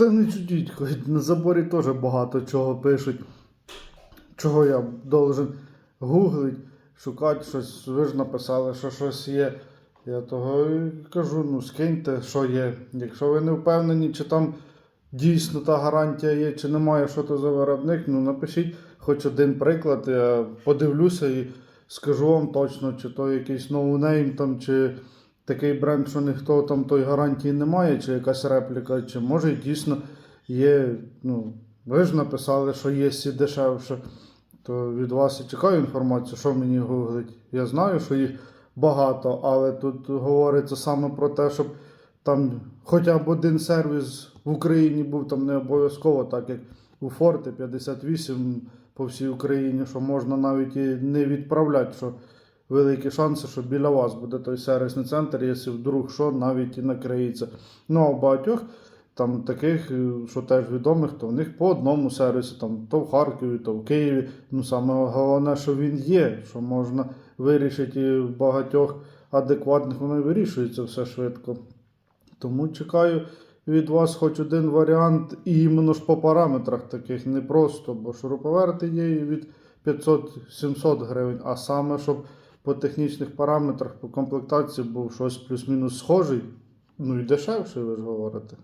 Та не чудіть, на заборі теж багато чого пишуть. Чого я должен гуглить, шукати щось. Ви ж написали, що щось є. Я того і кажу, ну скиньте, що є. Якщо ви не впевнені, чи там дійсно та гарантія є, чи немає, що то за виробник, ну напишіть хоч один приклад, я подивлюся і скажу вам точно, чи то якийсь ноунейм там, чи такий бренд, що ніхто там той гарантії немає, чи якась репліка, чи може дійсно є. Ну, ви ж написали, що є і дешевше. То від вас і чекаю інформацію, що мені гуглить. Я знаю, що їх багато, але тут говориться саме про те, щоб там хоча б один сервіс в Україні був там не обов'язково, так як у Форте 58 по всій Україні, що можна навіть і не відправляти, що великі шанси, що біля вас буде той сервісний центр, якщо вдруг що, навіть і накриється. Ну а багатьох там таких, е, що теж відомих, то в них по одному сервісі, там то в Харкові, то в Києві. Ну саме головне, що він є, що можна вирішити в багатьох адекватних, воно і вирішується все швидко. Тому чекаю від вас хоч один варіант, і іменно ж по параметрах таких не просто, бо шуруповерти є від 500-700 гривень, а саме, щоб по технічних параметрах, по комплектації був щось плюс-мінус схожий, ну і дешевше, ви ж говорите.